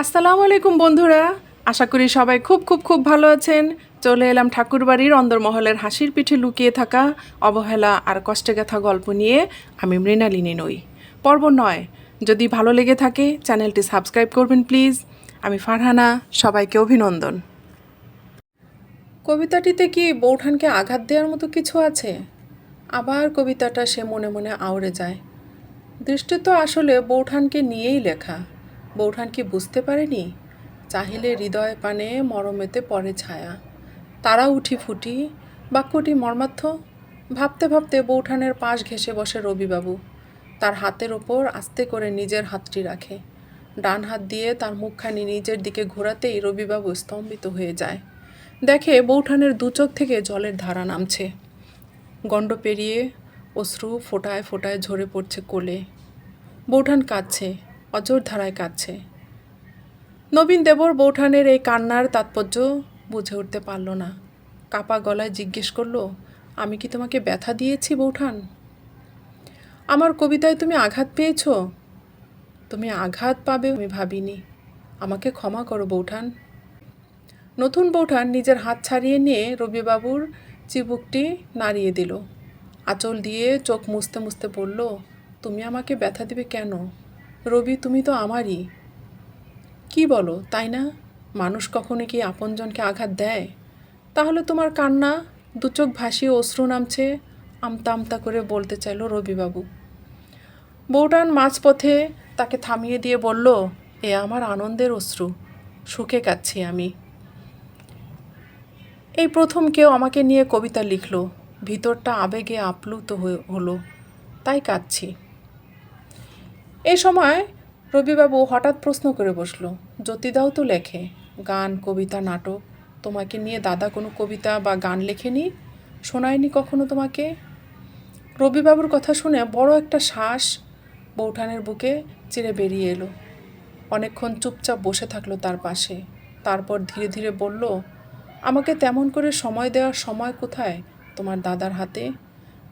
আসসালামু আলাইকুম বন্ধুরা। আশা করি সবাই খুব খুব খুব ভালো আছেন। চলে এলাম ঠাকুরবাড়ির অন্দরমহলের হাসির পিঠে লুকিয়ে থাকা অবহেলা আর কষ্টে গাথা গল্প নিয়ে আমি মৃণালিনী নই। পর্ব নয়। যদি ভালো লেগে থাকে, চ্যানেলটি সাবস্ক্রাইব করবেন প্লিজ। আমি ফারহানা, সবাইকে অভিনন্দন। কবিতাটিতে কি বৌঠানকে আঘাত দেওয়ার মতো কিছু আছে? আবার কবিতাটা সে মনে মনে আউড়ে যায়। দৃষ্টি তো আসলে বৌঠানকে নিয়েই লেখা। বৌঠান কি বুঝতে পারেনি? চাহিলে হৃদয় পানে মরমেতে পড়ে ছায়া। তারা উঠি ফুটি, বাক্যটি মর্মার্থ? ভাবতে ভাবতে বৌঠানের পাশ ঘেঁষে বসে রবিবাবু। তার হাতের ওপর আস্তে করে নিজের হাতটি রাখে। ডান হাত দিয়ে তার মুখখানি নিজের দিকে ঘোরাতেই রবিবাবু স্তম্ভিত হয়ে যায়। দেখে বৌঠানের দু চোখ থেকে জলের ধারা নামছে। গণ্ড পেরিয়ে অশ্রু ফোটায় ফোটায় ঝরে পড়ছে কোলে। বৌঠান কাঁদছে। অজর ধারায় কাঁদছে। নবীন দেবর বৌঠানের এই কান্নার তাৎপর্য বুঝে উঠতে পারল না। কাপা গলায় জিজ্ঞেস করল, আমি কি তোমাকে ব্যথা দিয়েছি, বৌঠান? আমার কবিতায় তুমি আঘাত পেয়েছ? তুমি আঘাত পাবে আমি ভাবিনি। আমাকে ক্ষমা করো, বৌঠান। নতুন বৌঠান নিজের হাত ছাড়িয়ে নিয়ে রবিবাবুর চিবুকটি নাড়িয়ে দিল। আঁচল দিয়ে চোখ মুছতে মুছতে বলল, তুমি আমাকে ব্যথা দিবে কেন? রবি, তুমি তো আমারই। কি বলো, তাই না? মানুষ কখনো কি আপনজনকে আঘাত দেয়? তাহলে তোমার কান্না দু চোখ ভাসিয়ে অশ্রু নামছে, আমতা আমতা করে বলতে চাইল রবিবাবু। বৌটান মাঝপথে তাকে থামিয়ে দিয়ে বলল, এ আমার আনন্দের অশ্রু, সুখে কাচ্ছি আমি। এই প্রথম কেউ আমাকে নিয়ে কবিতা লিখল, ভিতরটা আবেগে আপ্লুত হলো, তাই কাঁদছি। এই সময় রবিবাবু হঠাৎ প্রশ্ন করে বসল, জ্যোতিদাও তো লেখে, গান, কবিতা, নাটক, তোমাকে নিয়ে দাদা কোনো কবিতা বা গান লেখেনি? শোনায়নি কখনো তোমাকে? রবিবাবুর কথা শুনে বড় একটা শ্বাস বৌঠানের বুকে চিরে বেরিয়ে এলো। অনেকক্ষণ চুপচাপ বসে থাকল তার পাশে। তারপর ধীরে ধীরে বলল, আমাকে তেমন করে সময় দেওয়ার সময় কোথায় তোমার দাদার হাতে?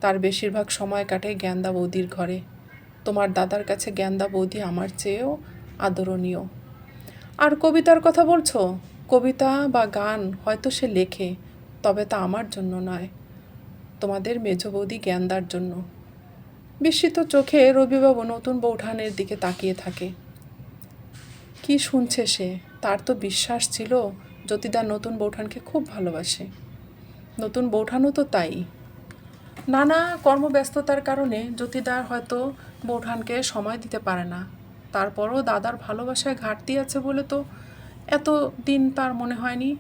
তার বেশিরভাগ সময় কাটে জ্ঞানদা বৌদির ঘরে। তোমার দাদার কাছে জ্ঞানদা বৌদি আমার চেয়েও আদরণীয়। আর কবিতার কথা বলছো? কবিতা বা গান হয়তো সে লেখে, তবে তা আমার জন্য নয়। তোমাদের মেজ বৌদি জ্ঞানদার জন্য। বিস্মিত চোখে রবিবাবু নতুন বৌঠানের দিকে তাকিয়ে থাকে। কি শুনছে সে? তার তো বিশ্বাস ছিল জ্যোতিদার নতুন বৌঠানকে খুব ভালোবাসে। নতুন বৌঠানও তো তাই। নানা কর্মব্যস্ততার কারণে জ্যোতিদার হয়তো বৌঠানকে সময় দিতে পারে না। তারপরও দাদার ভালোবাসায় ঘাটতি আছে বলে তো এত দিন তার মনে হয়নি।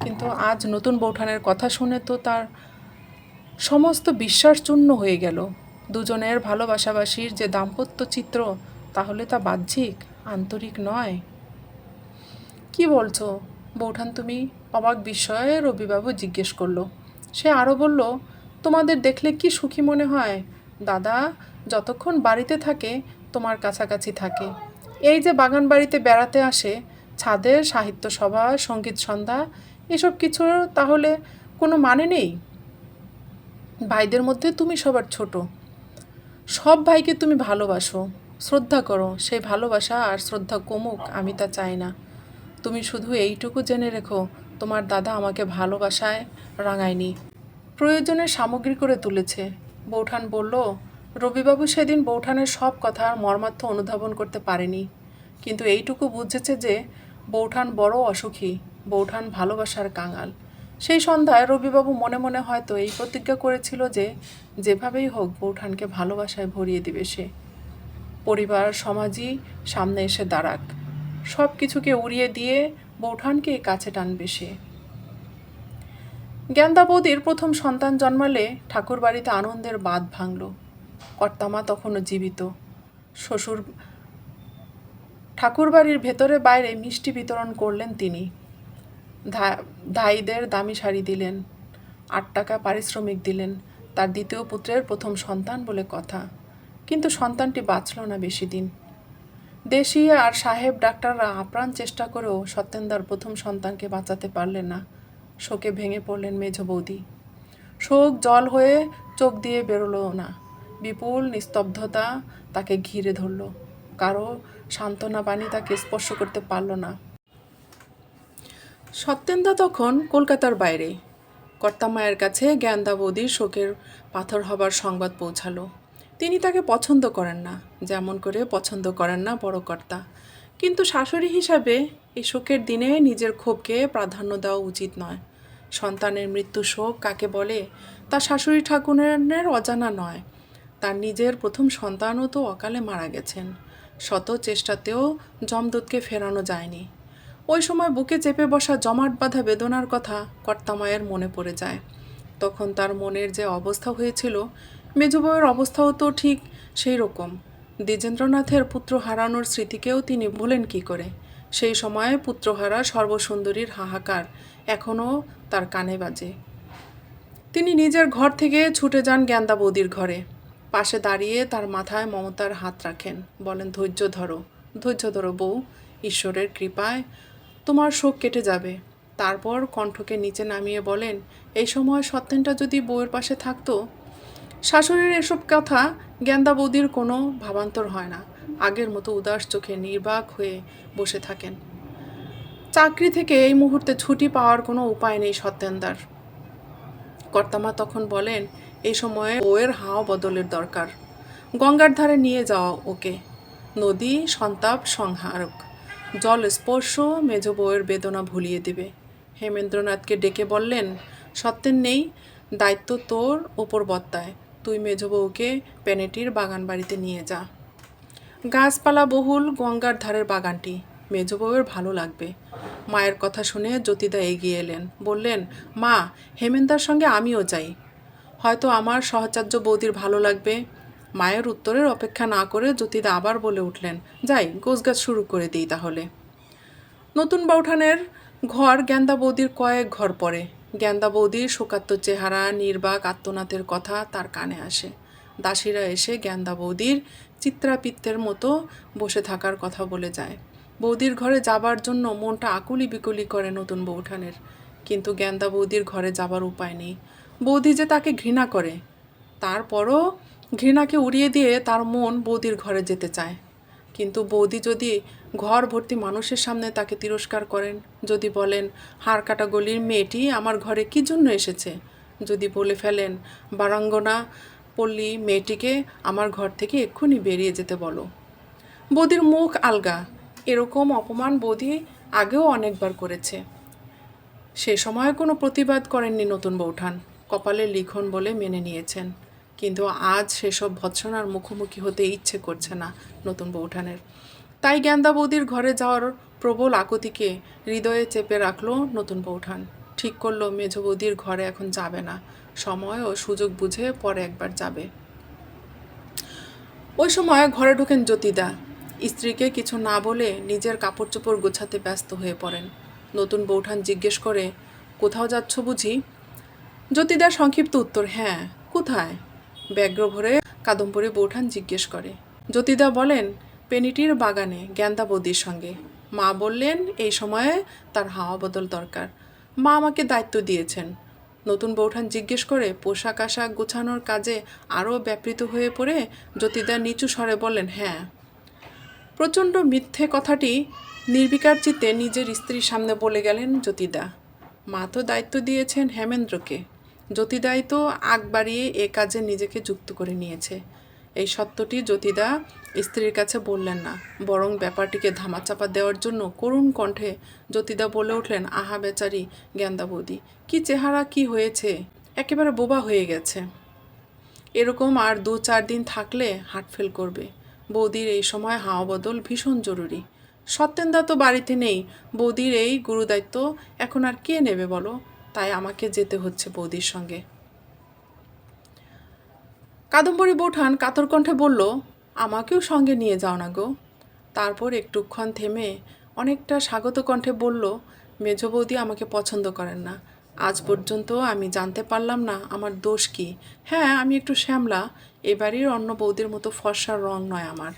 কিন্তু আজ নতুন বৌঠানের কথা শুনে তো তার সমস্ত বিশ্বাস চূর্ণ হয়ে গেল। দুজনের ভালোবাসাবাসীর যে দাম্পত্য চিত্র, তাহলে তা বাহ্যিক, আন্তরিক নয়। কি বলছো? বৌঠান তুমি অবাক বিস্ময়ে রবিবাবু জিজ্ঞেস করল। সে আরও বলল তোমাদের দেখলে কি সুখী মনে হয়? দাদা, যতক্ষণ বাড়িতে থাকে, তোমার কাছাকাছি থাকে। এই যে বাগান বাড়িতে বেড়াতে আসে, ছাদের, সাহিত্য সভা, সংগীত সন্ধ্যা, এসব কিছুর তাহলে কোনো মানে নেই? ভাইদের মধ্যে তুমি সবার ছোট। সব ভাইকে তুমি ভালোবাসো। শ্রদ্ধা করো। সেই ভালোবাসা আর শ্রদ্ধা কমুক, আমি তা চাই না। তুমি শুধু এইটুকু জেনে রেখো, তোমার দাদা আমাকে ভালোবাসায় রাঙায়নি। প্রয়োজনের সামগ্রী করে তুলেছে। বৌঠান বলল, রবিবাবু সেদিন বৌঠানের সব কথার মর্মার্থ অনুধাবন করতে পারেনি। কিন্তু এইটুকু বুঝেছে যে, বৌঠান বড় অসুখী, বৌঠান ভালোবাসার কাঙাল। সেই সন্ধ্যায় রবিবাবু মনে মনে হয়তো এই প্রতিজ্ঞা করেছিল যে, যেভাবেই হোক বৌঠানকে ভালোবাসায় ভরিয়ে দিবে সে। পরিবার, সমাজই সামনে এসে দাঁড়াক। সব কিছুকে উড়িয়ে দিয়ে বৌঠানকে কাছে টানবে সে। জ্ঞানদা বৌদির প্রথম সন্তান জন্মালে ঠাকুর বাড়িতে আনন্দের বাঁধ ভাঙল। কর্তামা তখনও জীবিত। শ্বশুর ঠাকুর বাড়ির ভেতরে বাইরে মিষ্টি বিতরণ করলেন তিনি। ধাইদের দামি শাড়ি দিলেন, আট টাকা পারিশ্রমিক দিলেন, তার দ্বিতীয় পুত্রের প্রথম সন্তান বলে কথা। কিন্তু সন্তানটি বাঁচল না বেশি দিন। দেশি আর সাহেব ডাক্তাররা আপ্রাণ চেষ্টা করেও সত্যেন্দার প্রথম সন্তানকে বাঁচাতে পারলেন না। শোকে ভেঙে পড়লেন মেঝ বৌদি। শোক জল হয়ে চোখ দিয়ে বেরোলো না। বিপুল নিস্তব্ধতা তাকে ঘিরে ধরল। কারও সান্ত্বনা বাণী তাকে স্পর্শ করতে পারল না। সত্যেন্দা তখন কলকাতার বাইরে। কর্তামায়ের কাছে জ্ঞানদা বৌদির শোকের পাথর হবার সংবাদ পৌঁছালো। তিনি তাকে পছন্দ করেন না, যেমন করে পছন্দ করেন না বড় কর্তা। কিন্তু শাশুড়ি হিসাবে এই শোকের দিনে নিজের ক্ষোভকে প্রাধান্য দেওয়া উচিত নয়। সন্তানের মৃত্যু শোক কাকে বলে? তা শাশুড়ি ঠাকুরের অজানা নয়। তার নিজের প্রথম সন্তানও তো অকালে মারা গেছেন। শত চেষ্টাতেও যমদূতকে ফেরানো যায়নি। ওই সময় বুকে চেপে বসা জমাট বাঁধা বেদনার কথা কর্তামায়ের মনে পড়ে যায়। তখন তার মনের যে অবস্থা হয়েছিল মেজবউয়ের অবস্থাও তো ঠিক সেই রকম। দ্বিজেন্দ্রনাথের পুত্র হারানোর স্মৃতিকেও তিনি ভুলেন কি করে? সেই সময়ে পুত্রহারা সর্বসুন্দরীর হাহাকার এখনও তার কানে বাজে। তিনি নিজের ঘর থেকে ছুটে যান জ্ঞানদা বৌদির ঘরে। পাশে দাঁড়িয়ে তার মাথায় মমতার হাত রাখেন। বলেন, ধৈর্য ধরো ধৈর্য ধরো বউ, ঈশ্বরের কৃপায় তোমার শোক কেটে যাবে। তারপর কণ্ঠকে নিচে নামিয়ে বলেন, এই সময় সত্যেনটা যদি বউয়ের পাশে থাকতো শাশুড়ির এসব কথা জ্ঞানদা বৌদির কোনো ভাবান্তর হয় না। আগের মতো উদাস চোখে নির্বাক হয়ে বসে থাকেন। চাকরি থেকে এই মুহূর্তে ছুটি পাওয়ার কোনো উপায় নেই সত্যেন্দার। কর্তামা তখন বলেন এই সময়ে বউয়ের হাওয়া বদলের দরকার। গঙ্গার ধারে নিয়ে যাওয়া ওকে। নদী, সন্তাপ, সংহারক। জল স্পর্শ, মেজ বউয়ের বেদনা ভুলিয়ে দেবে। হেমেন্দ্রনাথকে ডেকে বললেন সত্যেন নেই, দায়িত্ব তোর ওপর বত্তায় তুই মেজ বউকে পেনেটির বাগান বাড়িতে নিয়ে যা। গাছপালা বহুল গঙ্গার ধারের বাগানটি। মেজ বউয়ের ভালো লাগবে। মায়ের কথা শুনে জ্যোতিদা এগিয়ে এলেন। বললেন, মা হেমেন্দার সঙ্গে আমিও যাই। হয়তো আমার সহচার্য বৌদির ভালো লাগবে। মায়ের উত্তরের অপেক্ষা না করে জ্যোতিদা আবার বলে উঠলেন, যাই, গোছগাছ শুরু করে দিই তাহলে। নতুন বৌঠানের ঘর গ্যান্দা বৌদির কয়েক ঘর পরে। গ্যান্দা বৌদির শোকাত্ম চেহারা, নির্বাক আত্মনাথের কথা তার কানে আসে। দাসীরা এসে গ্যান্দা বৌদির চিত্রাপিত্তের মতো বসে থাকার কথা বলে যায়। বৌদির ঘরে যাবার জন্য মনটা আকুলি বিকুলি করে নতুন বৌঠানের কিন্তু গ্যান্দা বৌদির ঘরে যাবার উপায় নেই। বৌদি যে তাকে ঘৃণা করে, তারপরও ঘৃণাকে উড়িয়ে দিয়ে তার মন বৌদির ঘরে যেতে চায়। কিন্তু বৌদি যদি ঘর ভর্তি মানুষের সামনে তাকে তিরস্কার করেন, যদি বলেন, হাড় কাটা গলির মেয়েটি আমার ঘরে কী জন্য এসেছে? যদি বলে ফেলেন, বারাঙ্গনা পল্লী মেয়েটিকে আমার ঘর থেকে এক্ষুনি বেরিয়ে যেতে বলো। বৌদির মুখ আলগা। এরকম অপমান বৌদি আগেও অনেকবার করেছে। সে সময় কোনো প্রতিবাদ করেননি নতুন বৌঠান। কপালে লিখন বলে মেনে নিয়েছেন। কিন্তু আজ সেসব ভৎসনার মুখোমুখি হতে ইচ্ছে করছে না নতুন বৌঠানের। তাই জ্ঞানদা বৌদির ঘরে যাওয়ার প্রবল আকুতিকে হৃদয়ে চেপে রাখল নতুন বৌঠান ঠিক করল মেজ বৌদির ঘরে এখন যাবে না। সময় ও সুযোগ বুঝে পরে একবার যাবে। ওই সময় ঘরে ঢোকেন জ্যোতিদা। স্ত্রীকে কিছু না বলে নিজের কাপড় চোপড় গোছাতে ব্যস্ত হয়ে পড়েন। নতুন বৌঠান জিজ্ঞেস করে, কোথাও যাচ্ছ বুঝি? জ্যোতিদার সংক্ষিপ্ত উত্তর হ্যাঁ কোথায়? ব্যগ্র ভরে কাদম্বরী বৌঠান জিজ্ঞেস করে। জ্যোতিদা বলেন পেনিটির বাগানে জ্ঞানদা বৌদির সঙ্গে। মা বললেন, এই সময়ে তার হাওয়া বদল দরকার। মা আমাকে দায়িত্ব দিয়েছেন। নতুন বৌঠান জিজ্ঞেস করে পোশাক আশাক গোছানোর কাজে আরও ব্যাপৃত হয়ে পড়ে জ্যোতিদা নিচু স্বরে বললেন হ্যাঁ। প্রচণ্ড মিথ্যে কথাটি নির্বিকার চিত্তে নিজের স্ত্রীর সামনে বলে গেলেন জ্যোতিদা। মা তো দায়িত্ব দিয়েছেন হেমেন্দ্রকে। জ্যোতিদাই তো আগ বাড়িয়ে এ কাজে নিজেকে যুক্ত করে নিয়েছে। এই সত্যটি জ্যোতিদা স্ত্রীর কাছে বললেন না। বরং ব্যাপারটিকে ধামাচাপা দেওয়ার জন্য করুণ কণ্ঠে জ্যোতিদা বলে উঠলেন, আহা বেচারি বৌদি কি চেহারা, কি হয়েছে? একেবারে বোবা হয়ে গেছে। এরকম আর দু চার দিন থাকলে হার্টফেল করবে। বৌদির এই সময় হাওয়া বদল ভীষণ জরুরি। সত্যেন্দা তো বাড়িতে নেই। বৌদির এই গুরুদায়িত্ব এখন আর কে নেবে বলো? তাই আমাকে যেতে হচ্ছে বৌদির সঙ্গে। কাদম্বরী বৌঠান কাতর কণ্ঠে বলল, আমাকেও সঙ্গে নিয়ে যাও না গো। তারপর একটুক্ষণ থেমে অনেকটা স্বাগত কণ্ঠে বলল মেজ বৌদি আমাকে পছন্দ করেন না। আজ পর্যন্ত আমি জানতে পারলাম না আমার দোষ কি। হ্যাঁ আমি একটু শ্যামলা। এ বাড়ির অন্য বৌদির মতো ফর্সার রং নয় আমার।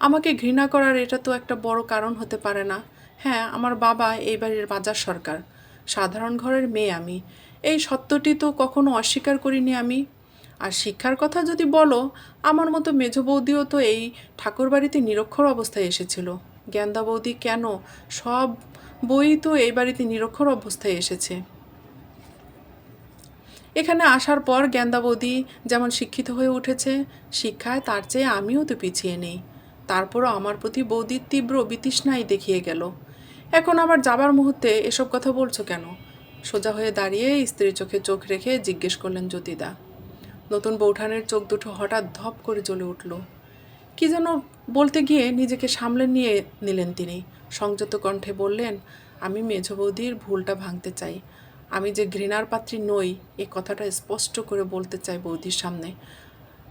আমাকে ঘৃণা করার এটা তো একটা বড় কারণ হতে পারে না। হ্যাঁ আমার বাবা এই বাড়ির বাজার সরকার। সাধারণ ঘরের মেয়ে আমি। এই সত্যটি তো কখনো অস্বীকার করিনি আমি। আর শিক্ষার কথা যদি বলো, আমার মতো মেজ বৌদিও তো এই ঠাকুরবাড়িতে নিরক্ষর অবস্থায় এসেছিল। জ্ঞানদা বৌদি কেন সব বই তো এই বাড়িতে নিরক্ষর অবস্থায় এসেছে। এখানে আসার পর জ্ঞানদা বৌদি যেমন শিক্ষিত হয়ে উঠেছে, শিক্ষায় তার চেয়ে আমিও তো পিছিয়ে নেই। তারপরও আমার প্রতি বৌদির তীব্র বিতৃষ্ণাই দেখিয়ে গেল। এখন আবার যাবার মুহূর্তে এসব কথা বলছো কেন? সোজা হয়ে দাঁড়িয়ে স্ত্রীর চোখে চোখ রেখে জিজ্ঞেস করলেন জ্যোতিদা। নতুন বৌঠানের চোখ দুটো হঠাৎ ধপ করে জ্বলে উঠল। কি যেন বলতে গিয়ে নিজেকে সামলে নিয়ে নিলেন তিনি। সংযত কণ্ঠে বললেন, আমি মেঝ বৌদির ভুলটা ভাঙতে চাই। আমি যে ঘৃণার পাত্রী নই, এ কথাটা স্পষ্ট করে বলতে চাই বৌদির সামনে।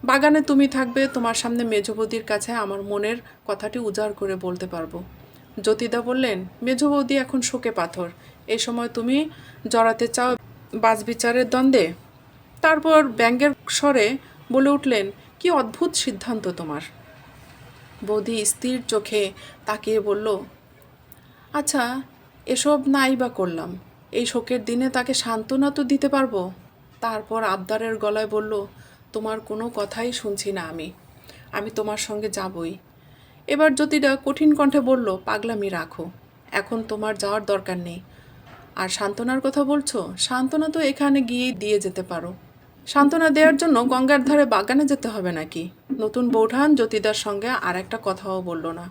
বাগানে তুমি থাকবে, তোমার সামনে মেজ বৌদির কাছে আমার মনের কথাটি উজাড় করে বলতে পারব। জ্যোতিদা বললেন মেজ বৌদি এখন শোকে পাথর। এই সময় তুমি জড়াতে চাও বাজবিচারের দ্বন্দ্বে? তারপর ব্যঙ্গের স্বরে বলে উঠলেন, কি অদ্ভুত সিদ্ধান্ত তোমার। বৌদি স্থির চোখে তাকিয়ে বলল আচ্ছা এসব নাই বা করলাম। এই শোকের দিনে তাকে সান্ত্বনা তো দিতে পারব? তারপর আবদারের গলায় বলল, তোমার কোনো কথাই শুনছি না আমি। আমি তোমার সঙ্গে যাবই। এবার জ্যোতিটা কঠিন কণ্ঠে বলল, পাগলামি রাখো। এখন তোমার যাওয়ার দরকার নেই। আর সান্ত্বনার কথা বলছো? সান্ত্বনা তো এখানে গিয়ে দিয়ে যেতে পারো। সান্ত্বনা দেওয়ার জন্য গঙ্গার ধারে বাগানে যেতে হবে নাকি? নতুন বৌঠান জ্যোতিদার সঙ্গে আর একটা কথাও বলল না।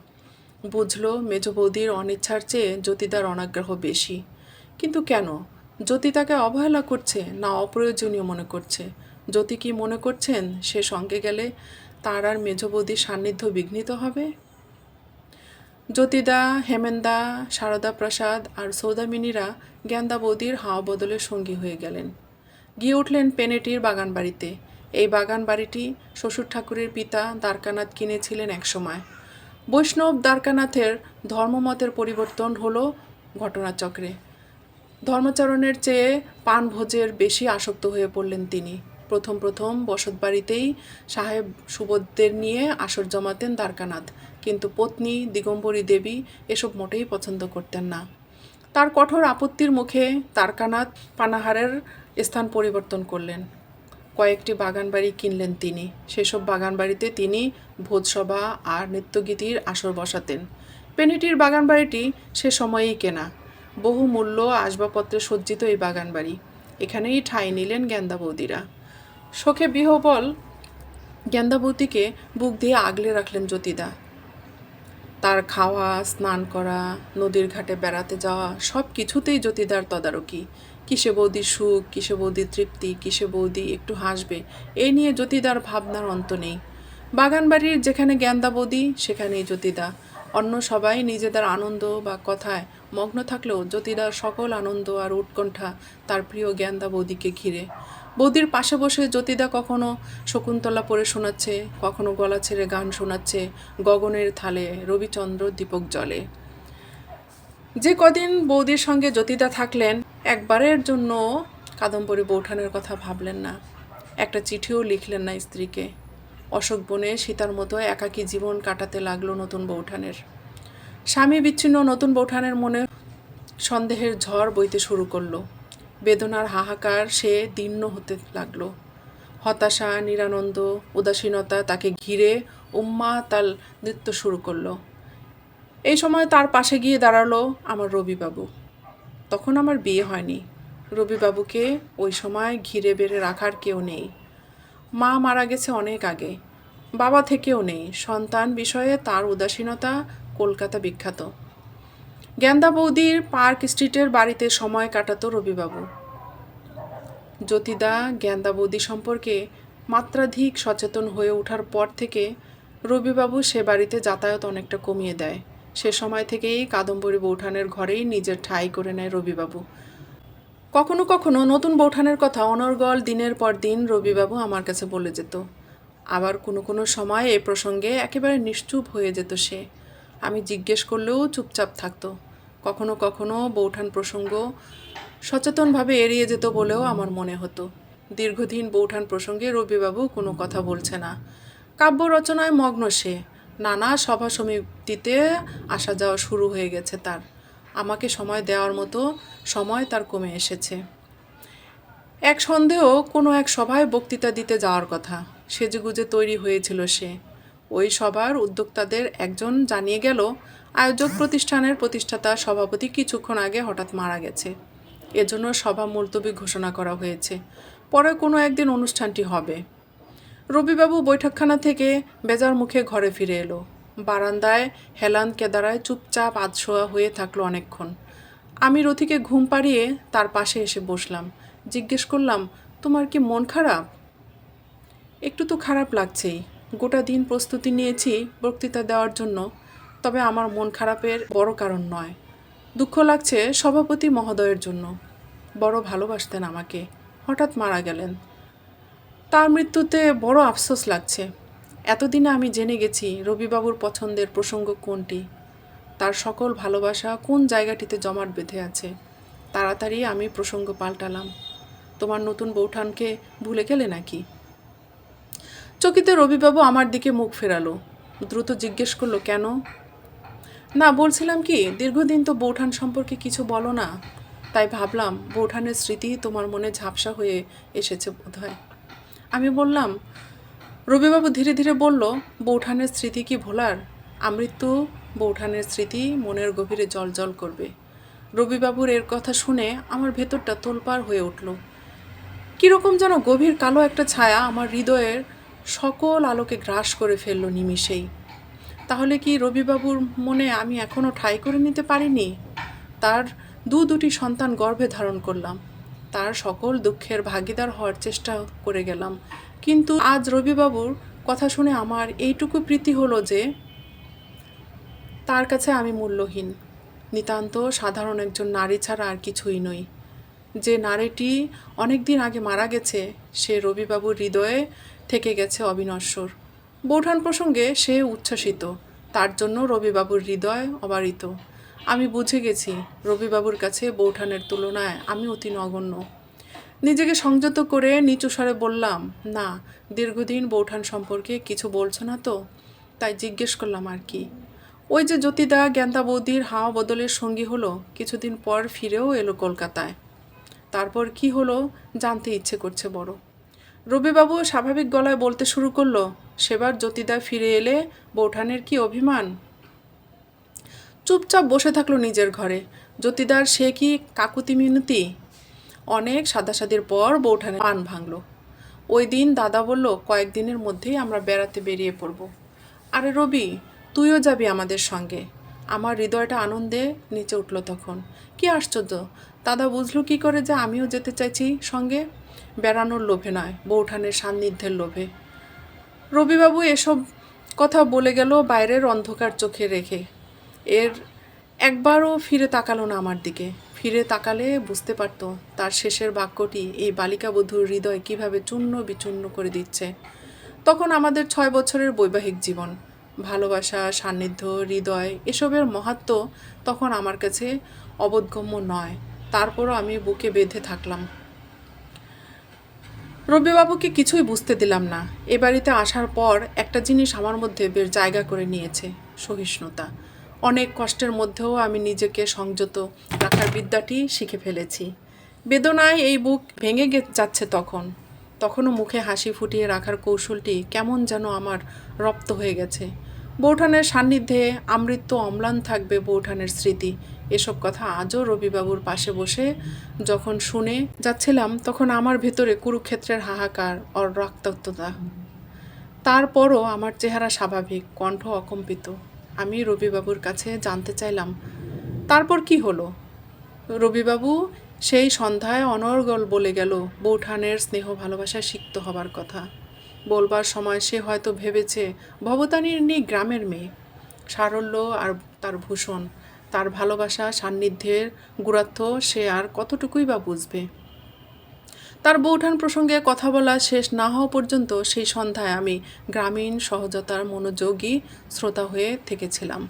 বুঝলো, মেজ বৌদির অনিচ্ছার চেয়ে জ্যোতিদার অনাগ্রহ বেশি। কিন্তু কেন? জ্যোতি তাকে অবহেলা করছে না অপ্রয়োজনীয় মনে করছে? জ্যোতি কি মনে করছেন সে সঙ্গে গেলে তার আর মেজ বৌদির সান্নিধ্য বিঘ্নিত হবে? জ্যোতিদা, হেমেন্দা, সারদা প্রসাদ আর সৌদামিনীরা জ্ঞানদা বৌদির হাওয়া বদলে সঙ্গী হয়ে গেলেন। উঠলেন পেনেটির বাগান বাড়িতে এই বাগান বাড়িটি শ্বশুর ঠাকুরের পিতা দ্বারকানাথ কিনেছিলেন একসময়। বৈষ্ণব দ্বারকানাথের ধর্মমতের পরিবর্তন হলো ঘটনাচক্রে। ধর্মাচরণের চেয়ে পানভোজের বেশি আসক্ত হয়ে পড়লেন তিনি। প্রথম প্রথম বসত বাড়িতেই সাহেব সুবোধদের নিয়ে আসর জমাতেন দ্বারকানাথ, কিন্তু পত্নী, দিগম্বরী দেবী এসব মোটেই পছন্দ করতেন না। তার কঠোর আপত্তির মুখে তারকানাথ পানাহারের স্থান পরিবর্তন করলেন। কয়েকটি বাগান বাড়ি কিনলেন তিনি। সেসব বাগান বাড়িতে তিনি ভোজসভা আর নৃত্যগীতির আসর বসাতেন। পেনিটির বাগান বাড়িটি সে সময়েই কেনা। বহু মূল্য আসবাবপত্রে সজ্জিত এই বাগান বাড়ি এখানেই ঠাঁই নিলেন গ্যান্দা বৌদিরা। শোকে বিহবল গ্যান্দা বৌদিকে বুক দিয়ে আগলে রাখলেন জ্যোতিদা। তার খাওয়া, স্নান করা, নদীর ঘাটে বেড়াতে যাওয়া, সব কিছুতেই জ্যোতিদার তদারকি। কিসে বৌদির সুখ, কিসে বৌদি তৃপ্তি, কিসে বৌদি একটু হাসবে এই নিয়ে জ্যোতিদার ভাবনার অন্ত নেই। বাগানবাড়ির যেখানে জ্ঞানদা বৌদি, সেখানেই জ্যোতিদা। অন্য সবাই নিজেদের আনন্দ বা কথায় মগ্ন থাকলেও জ্যোতিদার সকল আনন্দ আর উৎকণ্ঠা তার প্রিয় জ্ঞানদা বৌদিকে ঘিরে। বৌদির পাশে বসে জ্যোতিদা কখনো শকুন্তলা পড়ে শোনাচ্ছে, কখনো গলা ছেড়ে গান শোনাচ্ছে গগনের থালে রবিচন্দ্র দীপক জলে। যে কদিন বৌদির সঙ্গে জ্যোতিদা থাকলেন, একবারের জন্য কাদম্বরী বৌঠানের কথা ভাবলেন না। একটা চিঠিও লিখলেন না স্ত্রীকে। অশোক বনে সীতার মতো একাকী জীবন কাটাতে লাগল নতুন বৌঠানের। স্বামী বিচ্ছিন্ন নতুন বৌঠানের মনে সন্দেহের ঝড় বইতে শুরু করল। বেদনার হাহাকার সে দীর্ণ হতে লাগল। হতাশা, নিরানন্দ, উদাসীনতা তাকে ঘিরে উম্মা তাল নৃত্য শুরু করল। এই সময় তার পাশে গিয়ে দাঁড়াল আমার রবিবাবু। তখন আমার বিয়ে হয়নি। রবিবাবুকে ওই সময় ঘিরে বেড়ে রাখার কেউ নেই। মা মারা গেছে অনেক আগে। বাবা থেকেও নেই। সন্তান বিষয়ে তার উদাসীনতা কলকাতা বিখ্যাত। জ্ঞানদা বৌদির পার্ক স্ট্রিটের বাড়িতে সময় কাটাতো রবিবাবু। জ্যোতিদা জ্ঞানদা বৌদি সম্পর্কে মাত্রাধিক সচেতন হয়ে ওঠার পর থেকে রবিবাবু সে বাড়িতে যাতায়াত অনেকটা কমিয়ে দেয়। সে সময় থেকেই কাদম্বরী বৌঠানের ঘরেই নিজের ঠাঁই করে নেয় রবিবাবু। কখনো কখনো নতুন বৌঠানের কথা অনর্গল দিনের পর দিন রবিবাবু আমার কাছে বলে যেত। আবার কোনো কোনো সময় এ প্রসঙ্গে একেবারে নিশ্চুপ হয়ে যেত সে। আমি জিজ্ঞেস করলেও চুপচাপ থাকতো। কখনো কখনো বৌঠান প্রসঙ্গ সচেতনভাবে এড়িয়ে যেত বলেও আমার মনে হতো। দীর্ঘদিন বৌঠান প্রসঙ্গে রবিবাবু কোনো কথা বলছে না। কাব্য রচনায় মগ্ন সে। নানা সভা সমিতিতে আসা যাওয়া শুরু হয়ে গেছে তার। আমাকে সময় দেওয়ার মতো সময় তার কমে এসেছে। এক সন্দেহ কোনো এক সভায় বক্তৃতা দিতে যাওয়ার কথা। সেজেগুজে তৈরি হয়েছিল সে। ওই সভার উদ্যোক্তাদের একজন জানিয়ে গেল আয়োজক প্রতিষ্ঠানের প্রতিষ্ঠাতা সভাপতি কিছুক্ষণ আগে হঠাৎ মারা গেছে। এজন্য সভা মুলতবি ঘোষণা করা হয়েছে। পরে কোনো একদিন অনুষ্ঠানটি হবে। রবিবাবু বৈঠকখানা থেকে বেজার মুখে ঘরে ফিরে এলো। বারান্দায় হেলান কেদারায় চুপচাপ আধশোয়া হয়ে থাকল অনেকক্ষণ। আমি রথিকে ঘুম পাড়িয়ে তার পাশে এসে বসলাম। জিজ্ঞেস করলাম, তোমার কি মন খারাপ? একটু তো খারাপ লাগছেই। গোটা দিন প্রস্তুতি নিয়েছি বক্তৃতা দেওয়ার জন্য। তবে আমার মন খারাপের বড় কারণ নয়। দুঃখ লাগছে সভাপতি মহোদয়ের জন্য। বড় ভালোবাসতেন আমাকে। হঠাৎ মারা গেলেন। তার মৃত্যুতে বড় আফসোস লাগছে। এতদিনে আমি জেনে গেছি রবিবাবুর পছন্দের প্রসঙ্গ কোনটি। তার সকল ভালোবাসা কোন জায়গাটিতে জমাট বেঁধে আছে। তাড়াতাড়ি আমি প্রসঙ্গ পাল্টালাম। তোমার নতুন বৌঠানকে ভুলে গেলে নাকি? চকিতে রবিবাবু আমার দিকে মুখ ফেরালো। দ্রুত জিজ্ঞেস করল, কেন? না, বলছিলাম কি, দীর্ঘদিন তো বৌঠান সম্পর্কে কিছু বলো না। তাই ভাবলাম, বৌঠানের স্মৃতি তোমার মনে ঝাপসা হয়ে এসেছে বোধহয়। আমি বললাম, রবিবাবু ধীরে ধীরে বলল, বৌঠানের স্মৃতি কি ভোলার? আমৃত্যু বৌঠানের স্মৃতি মনের গভীরে জল জল করবে। রবিবাবুর এর কথা শুনে আমার ভেতরটা তোলপাড় হয়ে উঠল। কীরকম যেন গভীর কালো একটা ছায়া আমার হৃদয়ের সকল আলোকে গ্রাস করে ফেলল নিমিষেই। তাহলে কি রবিবাবুর মনে আমি এখনও ঠাঁই করে নিতে পারিনি? তার দু দুটি সন্তান গর্ভে ধারণ করলাম। তার সকল দুঃখের ভাগিদার হওয়ার চেষ্টা করে গেলাম। কিন্তু আজ রবিবাবুর কথা শুনে আমার এইটুকু প্রীতি হলো যে, তার কাছে আমি মূল্যহীন। নিতান্ত সাধারণ একজন নারী ছাড়া আর কিছুই নই। যে নারীটি অনেক দিন আগে মারা গেছে, সে রবিবাবুর হৃদয়ে থেকে গেছে অবিনশ্বর। বৌঠান প্রসঙ্গে সে উচ্ছ্বসিত। তার জন্য রবিবাবুর হৃদয় অবারিত। আমি বুঝে গেছি, রবিবাবুর কাছে বৌঠানের তুলনায় আমি অতি নগণ্য। নিজেকে সংযত করে নিচু স্বরে বললাম, না, দীর্ঘদিন বৌঠান সম্পর্কে কিছু বলছো না তো? তাই জিজ্ঞেস করলাম, আর কি? ওই যে জ্যোতিদা জ্ঞানতা বৌদির হাওয়া বদলের সঙ্গী হলো, কিছুদিন পর ফিরেও এলো কলকাতায়। তারপর কি হলো জানতে ইচ্ছে করছে বড়। রবিবাবু স্বাভাবিক গলায় বলতে শুরু করল সেবার জ্যোতিদা ফিরে এলে, বৌঠানের কি অভিমান? চুপচাপ বসে থাকল নিজের ঘরে। জ্যোতিদার সে কি কাকুতি মিনতি? অনেক সাদাসাদির পর বৌঠানে পান ভাঙল। ওই দিন দাদা বলল, কয়েকদিনের মধ্যেই আমরা বেড়াতে বেরিয়ে পড়ব। আরে রবি, তুইও যাবি আমাদের সঙ্গে। আমার হৃদয়টা আনন্দে নিচে উঠল তখন। কি আশ্চর্য! দাদা বুঝলো কি করে যে আমিও যেতে চাইছি সঙ্গে? বেড়ানোর লোভে নয়, বৌঠানের সান্নিধ্যের লোভে। রবিবাবু এসব কথা বলে গেল বাইরের অন্ধকার চোখে রেখে। এর একবারও ফিরে তাকালো না আমার দিকে। ফিরে তাকালে বুঝতে পারতো তার শেষের বাক্যটি এই বালিকা বধূর হৃদয় কীভাবে চূর্ণ বিচূর্ণ করে দিচ্ছে। তখন আমাদের ছয় বছরের বৈবাহিক জীবন, ভালোবাসা, সান্নিধ্য, হৃদয় এসবের মাহাত্ম তখন আমার কাছে অবোধগম্য নয়। তারপরও আমি বুকে বেঁধে থাকলাম। রবিবাবুকে কিছুই বুঝতে দিলাম না। এ বাড়িতে আসার পর একটা জিনিস আমার মধ্যে বেশ জায়গা করে নিয়েছে, সহিষ্ণুতা। অনেক কষ্টের মধ্যেও আমি নিজেকে সংযত রাখার বিদ্যাটি শিখে ফেলেছি। বেদনায় এই বুক ভেঙে যাচ্ছে তখন। তখনও মুখে হাসি ফুটিয়ে রাখার কৌশলটি কেমন যেন আমার রপ্ত হয়ে গেছে। বৌঠানের সান্নিধ্যে আমৃত্য অম্লান থাকবে বৌঠানের স্মৃতি। এসব কথা আজও রবিবাবুর পাশে বসে যখন শুনে যাচ্ছিলাম, তখন আমার ভেতরে কুরুক্ষেত্রের হাহাকার অর রক্তাক্ততা। তারপরও আমার চেহারা স্বাভাবিক, কণ্ঠ অকম্পিত। আমি রবিবাবুর কাছে জানতে চাইলাম, তারপর কি হলো? রবিবাবু সেই সন্ধ্যায় অনর্গল বলে গেল, বৌঠানের স্নেহ ভালোবাসায় সিক্ত হবার কথা। বলবার সময় সে হয়তো ভেবেছে ভবতানির নেই গ্রামের মেয়ে। সারল্য আর তার ভূষণ। তার ভালোবাসা, সান্নিধ্যের গুরাত্ব সে আর কতটুকুই বা বুঝবে? তার বৌঠান প্রসঙ্গে কথা বলা শেষ না হওয়া পর্যন্ত সেই সন্ধ্যায় আমি গ্রামীণ সহজতার মনোযোগী শ্রোতা হয়ে থেকেছিলাম।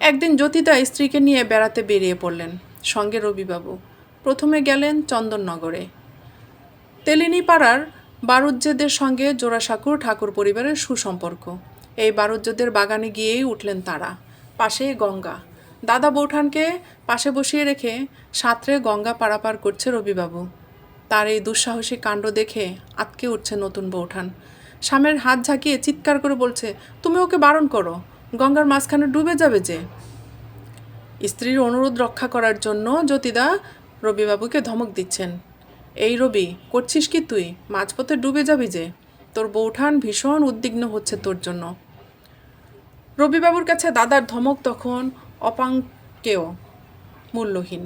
একদিন জ্যোতিদা স্ত্রীকে নিয়ে বেড়াতে বেরিয়ে পড়লেন সঙ্গে রবিবাবু। প্রথমে গেলেন চন্দননগরে। তেলিনী পাড়ার বারুজ্যেদের সঙ্গে জোড়াসাঁকুর ঠাকুর পরিবারের সুসম্পর্ক। এই বারুজ্যদের বাগানে গিয়েই উঠলেন তারা। পাশে গঙ্গা। দাদা বৌঠানকে পাশে বসিয়ে রেখে সাঁতরে গঙ্গা পারাপার করছে রবিবাবু। তার এই দুঃসাহসী কাণ্ড দেখে আটকে উঠছে নতুন বৌঠান। স্বামীর হাত ঝাঁকিয়ে চিৎকার করে বলছে, তুমি ওকে বারণ করো, গঙ্গার মাঝখানে ডুবে যাবে যে। স্ত্রীর অনুরোধ রক্ষা করার জন্য জ্যোতিদা রবিবাবুকে ধমক দিচ্ছেন, এই রবি, করছিস কি তুই? মাঝপথে ডুবে যাবি যে? তোর বৌঠান ভীষণ উদ্বিগ্ন হচ্ছে তোর জন্য। রবিবাবুর কাছে দাদার ধমক তখন অপাঙ্কেয়, মূল্যহীন।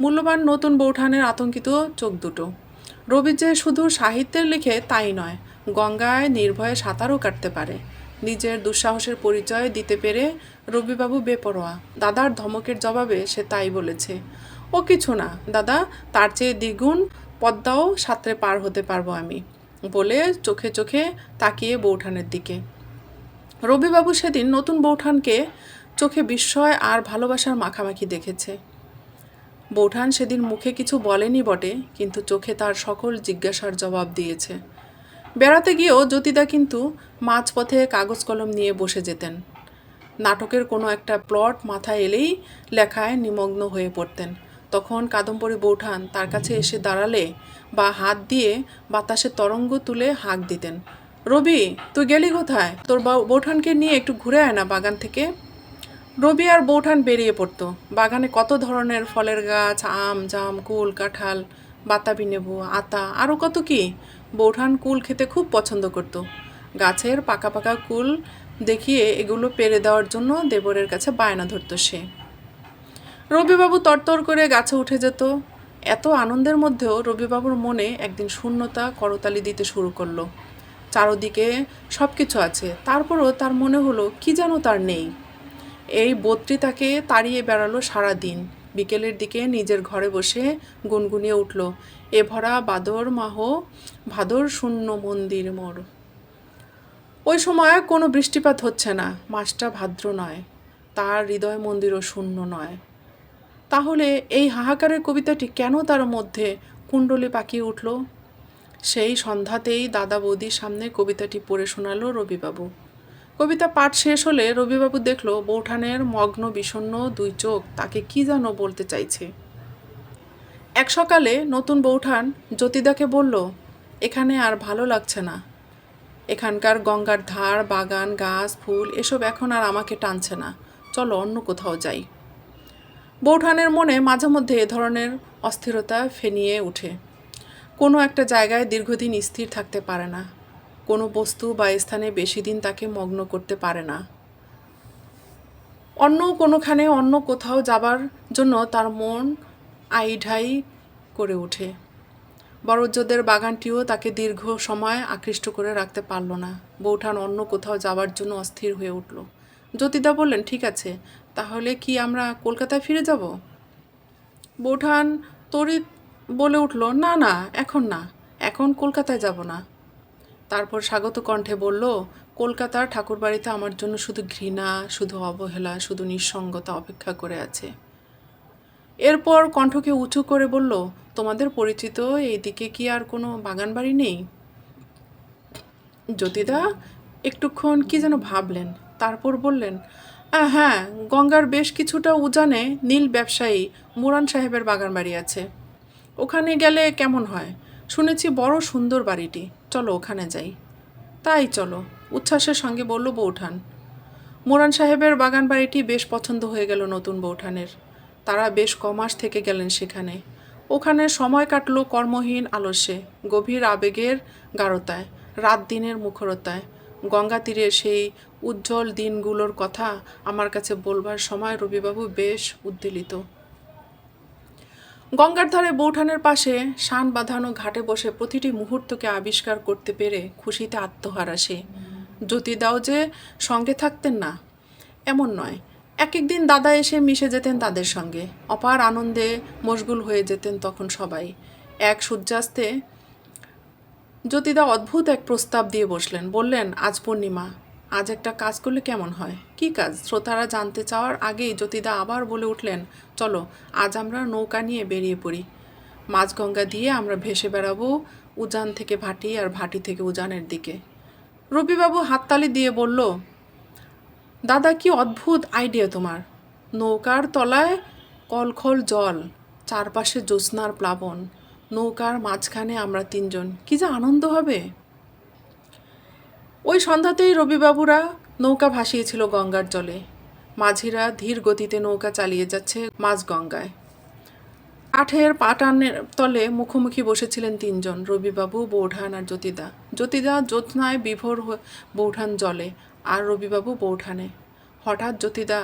মূল্যবান নতুন বৌঠানের আতঙ্কিত চোখ দুটো। রবি যে শুধু সাহিত্যের লিখে তাই নয়, গঙ্গায় নির্ভয়ে সাঁতারও কাটতে পারে। নিজের দুঃসাহসের পরিচয় দিতে পেরে রবিবাবু বেপরোয়া। দাদার ধমকের জবাবে সে তাই বলেছে, ও কিছু না, দাদা, তার চেয়ে দ্বিগুণ পদ্মাও সাঁতরে পার হতে পারব আমি, বলে চোখে চোখে তাকিয়ে বৌঠানের দিকে। রবিবাবু সেদিন নতুন বৌঠানকে চোখে বিস্ময় আর ভালোবাসার মাখামাখি দেখেছে। বৌঠান সেদিন মুখে কিছু বলেনি বটে, কিন্তু চোখে তার সকল জিজ্ঞাসার জবাব দিয়েছে। বেড়াতে গিয়েও জ্যোতিদা কিন্তু মাঝপথে কাগজ কলম নিয়ে বসে যেতেন। নাটকের কোনো একটা প্লট মাথায় এলেই লেখায় নিমগ্ন হয়ে পড়তেন। তখন কাদম্বরী বৌঠান তার কাছে এসে দাঁড়ালে বা হাত দিয়ে বাতাসে তরঙ্গ তুলে হাঁক দিতেন। রবি, তুই গেলি কোথায়? তোর বৌঠানকে নিয়ে একটু ঘুরে আয় না বাগান থেকে। রবি আর বৌঠান বেরিয়ে পড়তো। বাগানে কত ধরনের ফলের গাছ, আম, জাম, কুল, কাঁঠাল, বাতাবি, নেবু, আতা আরও কত কি? বৌঠান কুল খেতে খুব পছন্দ করত। গাছের পাকা পাকা কুল দেখিয়ে এগুলো পেরে দেওয়ার জন্য দেবরের কাছে বায়না ধরতো সে। রবিবাবু তরতর করে গাছে উঠে যেত। এত আনন্দের মধ্যেও রবিবাবুর মনে একদিন শূন্যতা, করতালি দিতে শুরু করল। চারদিকে সব কিছু আছে। তারপরও তার মনে হলো, কি যেন তার নেই। এই বোধটি তাকে তাড়িয়ে বেড়ালো সারা দিন বিকেলের দিকে নিজের ঘরে বসে গুনগুনিয়ে উঠল, এ ভরা বাদর মাহ, ভাদর শূন্য মন্দির মোর। ওই সময় কোনো বৃষ্টিপাত হচ্ছে না, মাসটা ভাদ্র নয়, তার হৃদয় মন্দিরও শূন্য নয়। তাহলে এই হাহাকারের কবিতাটি কেন তার মধ্যে কুণ্ডলি পাকিয়ে উঠল? সেই সন্ধ্যাতেই দাদা বৌদির সামনে কবিতাটি পড়ে শোনালো রবিবাবু। কবিতা পাঠ শেষ হলে রবিবাবু দেখল বৌঠানের মগ্ন, বিষণ্ণ দুই চোখ তাকে কি যেন বলতে চাইছে। এক সকালে নতুন বৌঠান জ্যোতিদাকে বলল, এখানে আর ভালো লাগছে না। এখানকার গঙ্গার ধার, বাগান, গাছ, ফুল, এসব এখন আর আমাকে টানছে না। চলো অন্য কোথাও যাই। বৌঠানের মনে মাঝে মধ্যে এ ধরনের অস্থিরতা ফেনিয়ে ওঠে। কোনো একটা জায়গায় দীর্ঘদিন স্থির থাকতে পারে না। কোনো বস্তু বা স্থানে বেশি দিন তাকে মগ্ন করতে পারে না। অন্য কোনোখানে অন্য কোথাও যাবার জন্য তার মন আইঢাই করে ওঠে। বড়জ্জদের বাগানটিও তাকে দীর্ঘ সময় আকৃষ্ট করে রাখতে পারল না। বৌঠান অন্য কোথাও যাবার জন্য অস্থির হয়ে উঠল। জ্যোতিদা বললেন, ঠিক আছে, তাহলে কি আমরা কলকাতায় ফিরে যাব? বৌঠান তড়িৎ বলে উঠল, না না, এখন না, এখন কলকাতায় যাব না। তারপর স্বাগত কণ্ঠে বলল কলকাতার ঠাকুরবাড়িতে আমার জন্য শুধু ঘৃণা শুধু অবহেলা শুধু নিঃসঙ্গতা অপেক্ষা করে আছে। এরপর কণ্ঠকে উঁচু করে বলল তোমাদের পরিচিত এইদিকে কি আর কোনো বাগান বাড়ি নেই? জ্যোতিদা একটুক্ষণ কি যেন ভাবলেন তারপর বললেন "আহ, হ্যাঁ গঙ্গার বেশ কিছুটা উজানে নীল ব্যবসায়ী মুরান সাহেবের বাগান বাড়ি আছে। ওখানে গেলে কেমন হয়? শুনেছি বড় সুন্দর বাড়িটি। চলো ওখানে যাই। তাই চলো, উচ্ছ্বাসের সঙ্গে বলল বৌঠান। মোরান সাহেবের বাগান বাড়িটি বেশ পছন্দ হয়ে গেল নতুন বৌঠানের। তারা বেশ কমাস থেকে গেলেন সেখানে। ওখানে সময় কাটল কর্মহীন আলস্যে, গভীর আবেগের গাঢ়তায়, রাত দিনের মুখরতায়। গঙ্গা তীরে সেই উজ্জ্বল দিনগুলোর কথা আমার কাছে বলবার সময় রবিবাবু বেশ উদ্বেলিত। গঙ্গার ধারে বৌঠানের পাশে শান বাঁধানো ঘাটে বসে প্রতিটি মুহূর্তকে আবিষ্কার করতে পেরে খুশিতে আত্মহারা সে। জ্যোতিদাও যে সঙ্গে থাকতেন না, এমন নয়। এক একদিন দাদা এসে মিশে যেতেন তাদের সঙ্গে। অপার আনন্দে মশগুল হয়ে যেতেন তখন সবাই। এক সূর্যাস্তে জ্যোতিদা অদ্ভুত এক প্রস্তাব দিয়ে বসলেন, বললেন, আজ পূর্ণিমা আজ একটা কাজ করলে কেমন হয়? কি কাজ? শ্রোতারা জানতে চাওয়ার আগেই জ্যোতিদা আবার বলে উঠলেন, চলো, আজ আমরা নৌকা নিয়ে বেরিয়ে পড়ি। মাঝগঙ্গা দিয়ে আমরা ভেসে বেড়াবো উজান থেকে ভাটি আর ভাটি থেকে উজানের দিকে। রবিবাবু হাততালি দিয়ে বলল, দাদা, কি অদ্ভুত আইডিয়া তোমার। নৌকার তলায় কলখল জল, চারপাশে জ্যোৎস্নার প্লাবন। নৌকার মাঝখানে আমরা তিনজন। কি যে আনন্দ হবে! ওই সন্ধ্যাতেই রবিবাবুরা নৌকা ভাসিয়েছিল গঙ্গার জলে। মাঝিরা ধীর গতিতে নৌকা চালিয়ে যাচ্ছে মাঝ গঙ্গায় কাঠের পাটানের তলে মুখোমুখি বসেছিলেন তিনজন, রবিবাবু, বৌঠান আর জ্যোতিদা। জ্যোতিদা জ্যোৎস্নায় বিভোর বৌঠান জলে, আর রবিবাবু বৌঠানে। হঠাৎ জ্যোতিদা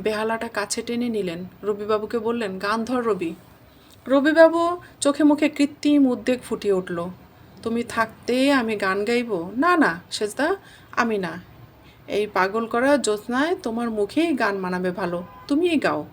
বেহালাটা কাছে টেনে নিলেন। রবিবাবুকে বললেন, গান ধর রবি। রবিবাবু চোখে মুখে কৃত্রিম উদ্বেগ ফুটিয়ে উঠল। তুমি থাকতে আমি গান গাইবো? না না, সেজদা, আমি না। এই পাগল করা জ্যোৎস্নায় তোমার মুখেই গান মানাবে ভালো। তুমিই গাও।